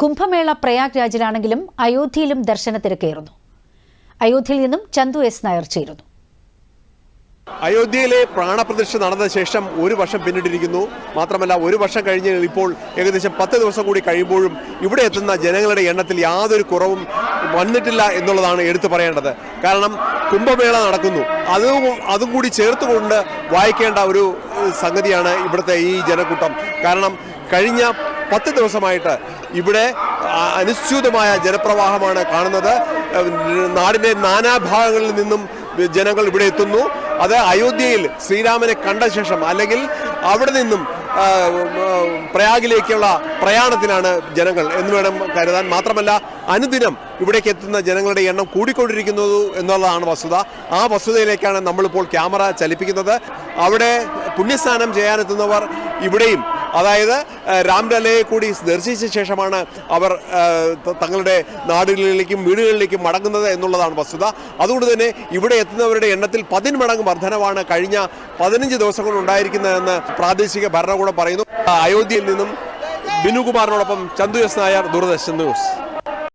കുംഭമേള പ്രയാഗ് രാജിലാണെങ്കിലും അയോധ്യയിലും ദർശനത്തിരക്കേറുന്നു. അയോധ്യയിൽ നിന്നും ചന്തു എസ് നായർ ചേരുന്നു. അയോധ്യയിലെ പ്രാണപ്രതിഷ്ഠ നടന്ന ശേഷം ഒരു വർഷം പിന്നിട്ടിരിക്കുന്നു. മാത്രമല്ല ഒരു വർഷം കഴിഞ്ഞ് ഇപ്പോൾ ഏകദേശം പത്ത് ദിവസം കൂടി കഴിയുമ്പോഴും ഇവിടെ എത്തുന്ന ജനങ്ങളുടെ എണ്ണത്തിൽ യാതൊരു കുറവും വന്നിട്ടില്ല എന്നുള്ളതാണ് എടുത്തു പറയേണ്ടത്. കാരണം കുംഭമേള നടക്കുന്നു. അതും അതും കൂടി ചേർത്തുകൊണ്ട് വായിക്കേണ്ട ഒരു സംഗതിയാണ് ഇവിടുത്തെ ഈ ജനക്കൂട്ടം. കാരണം കഴിഞ്ഞ പത്ത് ദിവസമായിട്ട് ഇവിടെ അനുസ്യൂതമായ ജനപ്രവാഹമാണ് കാണുന്നത്. നാടിന്റെ നാനാഭാഗങ്ങളിൽ നിന്നും ജനങ്ങൾ ഇവിടെ എത്തുന്നു. അത് അയോധ്യയിൽ ശ്രീരാമനെ കണ്ട ശേഷം അല്ലെങ്കിൽ അവിടെ നിന്നും പ്രയാഗിലേക്കുള്ള പ്രയാണത്തിനാണ് ജനങ്ങൾ എന്ന് വേണം കരുതാൻ. മാത്രമല്ല അനുദിനം ഇവിടേക്ക് എത്തുന്ന ജനങ്ങളുടെ എണ്ണം കൂടിക്കൊണ്ടിരിക്കുന്നത് എന്നുള്ളതാണ് വസ്തുത. ആ വസ്തുതയിലേക്കാണ് നമ്മളിപ്പോൾ ക്യാമറ ചലിപ്പിക്കുന്നത്. അവിടെ പുണ്യസ്നാനം ചെയ്യാനെത്തുന്നവർ ഇവിടെയും അതായത് രാംലല്ലയെ കൂടി ദർശിച്ച ശേഷമാണ് അവർ തങ്ങളുടെ നാടുകളിലേക്കും വീടുകളിലേക്കും മടങ്ങുന്നത് എന്നുള്ളതാണ് വസ്തുത. അതുകൊണ്ട് തന്നെ ഇവിടെ എത്തുന്നവരുടെ എണ്ണത്തിൽ പതിന്മടങ്ങ് വർധനവാണ് കഴിഞ്ഞ പതിനഞ്ച് ദിവസം കൊണ്ട് ഉണ്ടായിരിക്കുന്നതെന്ന് പ്രാദേശിക ഭരണകൂടം പറയുന്നു. അയോധ്യയിൽ നിന്നും ബിനുകുമാറിനോടൊപ്പം ചന്തു എസ് നായർ ദൂരദർശൻ ന്യൂസ്.